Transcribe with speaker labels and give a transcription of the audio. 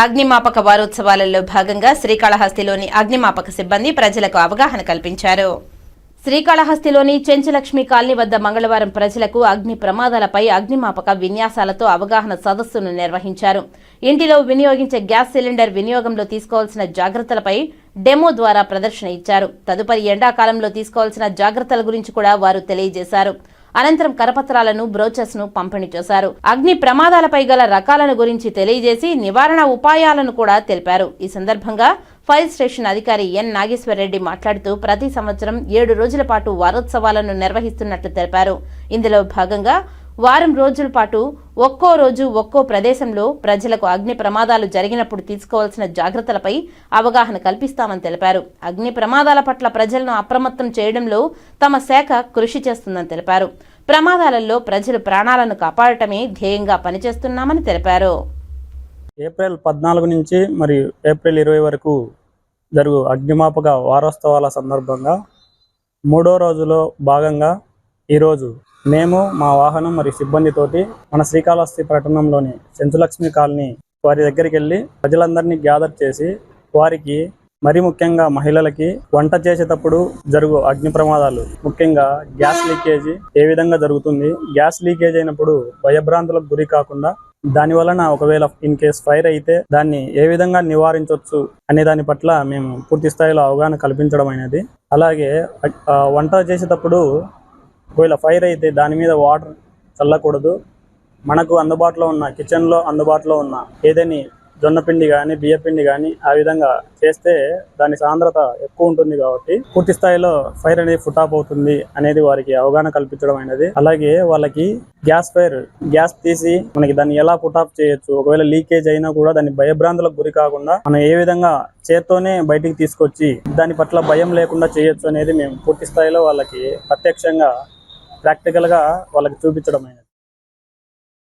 Speaker 1: అగ్నిమాపక వారోత్సవాలలో భాగంగా శ్రీకాళహస్తిలోని అగ్నిమాపక సిబ్బంది ప్రజలకు అవగాహన కల్పించారు. శ్రీకాళహస్తిలోని చెంచులక్ష్మి కాలనీ వద్ద మంగళవారం ప్రజలకు అగ్ని ప్రమాదాలపై అగ్నిమాపక విన్యాసాలతో అవగాహన సదస్సును నిర్వహించారు. ఇంటిలో వినియోగించే గ్యాస్ సిలిండర్ వినియోగంలో తీసుకోవాల్సిన జాగ్రత్తలపై డెమో ద్వారా ప్రదర్శన ఇచ్చారు. తదుపరి ఎండాకాలంలో తీసుకోవాల్సిన జాగ్రత్తల గురించి కూడా వారు తెలియజేశారు. అనంతరం కరపత్రాలను బ్రోచర్స్ను పంపిణీ చేశారు. అగ్ని ప్రమాదాలపై గల రకాలను గురించి తెలియజేసి నివారణ ఉపాయాలను కూడా తెలిపారు. ఈ సందర్భంగా ఫైర్ స్టేషన్ అధికారి ఎన్ నాగేశ్వరరెడ్డి మాట్లాడుతూ ప్రతి సంవత్సరం ఏడు రోజుల పాటు వారోత్సవాలను నిర్వహిస్తున్నట్లు తెలిపారు. ఇందులో భాగంగా వారం రోజుల పాటు ఒక్కో రోజు ఒక్కో ప్రదేశంలో ప్రజలకు అగ్ని ప్రమాదాలు జరిగినప్పుడు తీసుకోవాల్సిన జాగ్రత్తలపై అవగాహన కల్పిస్తామని తెలిపారు. అగ్ని ప్రమాదాల పట్ల ప్రజలను అప్రమత్తం చేయడంలో తమ శాఖ కృషి చేస్తుందని తెలిపారు. ప్రమాదాలలో ప్రజలు ప్రాణాలను కాపాడటమే ధ్యేయంగా పనిచేస్తున్నామని తెలిపారు.
Speaker 2: ఏప్రిల్ పద్నాలుగు నుంచి మరియు ఏప్రిల్ ఇరవై వరకు జరుగు అగ్నిమాపక వారోత్సవాల సందర్భంగా మూడో రోజులో భాగంగా ఈరోజు మేము మా వాహనం మరియు సిబ్బందితోటి మన శ్రీకాళహస్తి పట్టణంలోని సెంచులక్ష్మి కాలనీ వారి దగ్గరికి వెళ్ళి ప్రజలందరినీ గ్యాదర్ చేసి వారికి మరి ముఖ్యంగా మహిళలకి వంట చేసేటప్పుడు జరుగు అగ్ని ప్రమాదాలు ముఖ్యంగా గ్యాస్ లీకేజీ ఏ విధంగా జరుగుతుంది గ్యాస్ లీకేజ్ అయినప్పుడు భయభ్రాంతులకు గురి కాకుండా దాని వలన ఒకవేళ ఇన్ కేస్ ఫైర్ అయితే దాన్ని ఏ విధంగా నివారించవచ్చు అనే దాని పట్ల మేము పూర్తి స్థాయిలో అవగాహన కల్పించడం అనేది. అలాగే వంట చేసేటప్పుడు ఒకవేళ ఫైర్ అయితే దాని మీద వాటర్ చల్లకూడదు. మనకు అందుబాటులో ఉన్న కిచెన్లో అందుబాటులో ఉన్న ఏదని జొన్న పిండి కానీ బియ్యపిండి కానీ ఆ విధంగా చేస్తే దాని సాంద్రత ఎక్కువ ఉంటుంది కాబట్టి పూర్తి స్థాయిలో ఫైర్ అనేది ఫుట్ అవుతుంది అనేది వారికి అవగాహన కల్పించడం అనేది అలాగే వాళ్ళకి గ్యాస్ ఫైర్ గ్యాస్ తీసి మనకి దాన్ని ఎలా ఫుటాప్ చేయొచ్చు ఒకవేళ లీకేజ్ అయినా కూడా దాన్ని భయభ్రాంతులకు గురి కాకుండా మనం ఏ విధంగా చేత్తోనే బయటికి తీసుకొచ్చి దాని పట్ల భయం లేకుండా చేయొచ్చు అనేది మేము పూర్తి స్థాయిలో వాళ్ళకి ప్రత్యక్షంగా ప్రాక్టికల్గా వాళ్ళకి చూపించడం అనేది